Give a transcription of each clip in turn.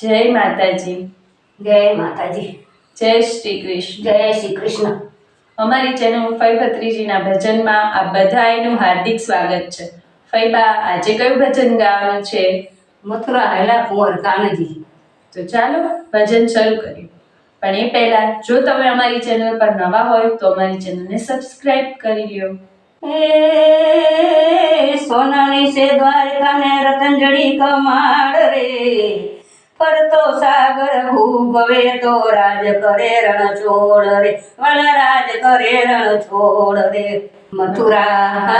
જય માતાજી. જય માતાજી. જય શ્રી કૃષ્ણ. જય શ્રી કૃષ્ણ. અમારી ચેનલ ફઈ ભત્રીજીના ભજનમાં આ બધાયનું હાર્દિક સ્વાગત છે. ફઈબા આજે કયું ભજન ગાવાનું છે? મથુરા હેલા કુંવર કાનજી. તો ચાલો ભજન શરૂ કરીએ. પણ એ પહેલા જો તમે અમારી ચેનલ પર નવા હોય તો અમારી ચેનલને સબસ્ક્રાઇબ કરી લ્યો. એ સોનાની સે દ્વારકા ને જડી કમાડ રે. ફરતો સાગર ભૂગવે તો રાજ કરે રણ છોડ રે વાલા કરે રણ છોડ રે. મથુરા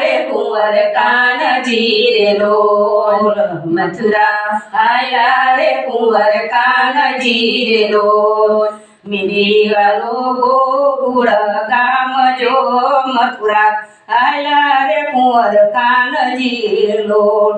રે કુંવર કાનજી રે લોલ. મથુરા રે કુંવર કાનજી રે લોલ. મિલી વાલો ગોકુળ ગામ જો મથુરા હાયલા રે કુંવર કાનજી લોલ.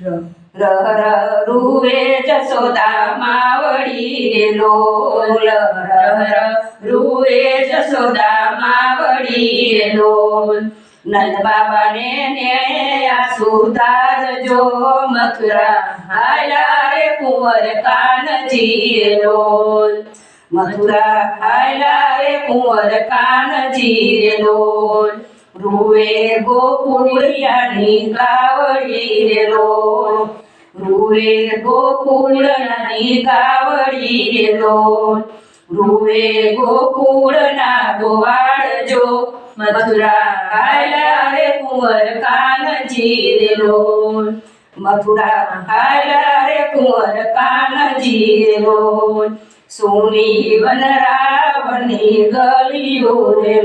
ર. રહ રહ રૂએ જસોદા માવડી રે લોલ રહ રહ રૂએ જસોદા માવડી રે લોલ નંદ બાબાને નેણે આસુદાર જો મથુરા હાયલા રે કુંવર કાનજી રે લોલ મથુરા હાયલા રે કુંવર કાનજી રે લોલ રૂએ ગોકુળિયાની ગાવડી રે લોલ રૂએ ગોકુળની ગાવડી રે લોલ રૂએ ગોકુળના ગોવાળ જો મથુરા હાયલા રે કુંવર કાનજી રેલો મથુરા હાયલા રે કુંવર કાનજી રેલો સોની વન રાવણની ગલીઓ રે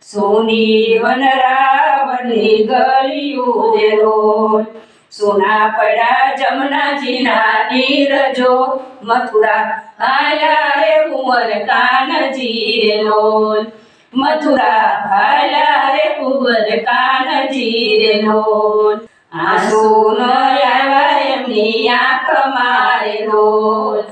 લોલ સોની વન રાવણની ગલીઓ રે લોલ સોના પડ્યા જમનાજીના નીરજો મથુરા હાયલા રે કુંવર કાનજી રે લોલ મથુરા હાયલા રે કુંવર કાનજી રે લોલ આંસુ ન આવ્યા એમની આંખ મારે લોલ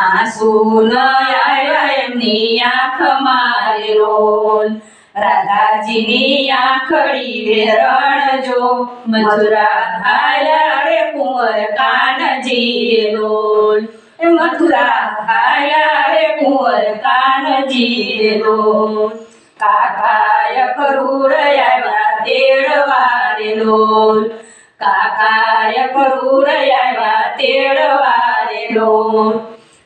આંસુ ન આવ્યા એમની આંખ મારે લોલ રાધાજીની આંખડી વેરણ જો મથુરા હાયલા રે કુંવર કાનજી રે એ મથુરા હાયલા રે કુંવર કાનજી રે લોલ કાકાય કરૂર આવ્યા તેડવા રે કાકાય કરૂર આવ્યા તેડવા રે લોલ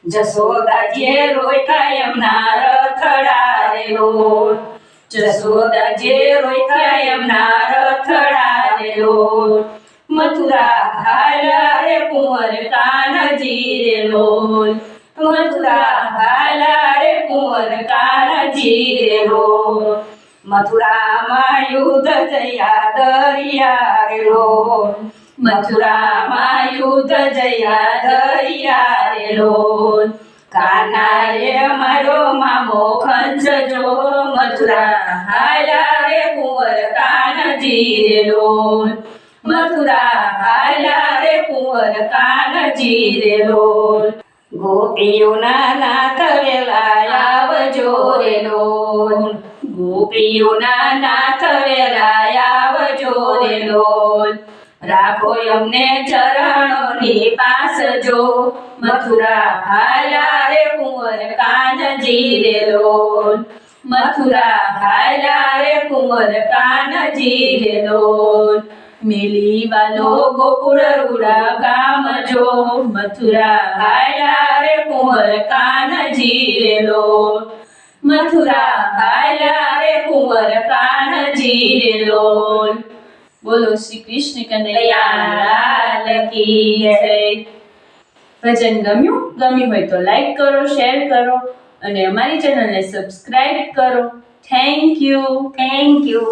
જસોદાજીએ કાયમ ના રથડા રે જસોદા જે રોયકા એમના રથડા રે લોલ મથુરા હાલા રે કુંવર કાનજી રે લોલ મથુરા હાલા રે કુંવર કાનજી રે લોલ મથુરામાં યુદ્ધ જયા દરિયા રે લોલ મથુરામાં કાનાએ મારો મામો ખંજજો મથુરા હાલા રે કુંવર કાનજી રે લોલ મથુરા હાલા રે કુંવર કાનજી રે લોલ ગોપીઓના નાથ વેલા આવજો રે લોલ ગોપીઓના નાથ વેલા આવજો રે લોલ રાખો અમને ચરણોની પાસ જો. મથુરા હાલા રે કુંવર કાનજી રે લોલ મથુરા હાલા રે કુંવર કાનજી રે લોલ મિલી વાલો ગોકુળ રૂડા ગામ જો. મથુરા હાયલા રે કુંવર કાનજી રે લોલ મથુરા હાયલા રે કુંવર કાનજી રે લોલ બોલો શ્રી કૃષ્ણ કનૈયા કી જય. ભજન ગમ્યું? ગમ્યું હોય તો લાઈક કરો શેર કરો અને અમારી ચેનલને સબસ્ક્રાઇબ કરો. Thank you thank you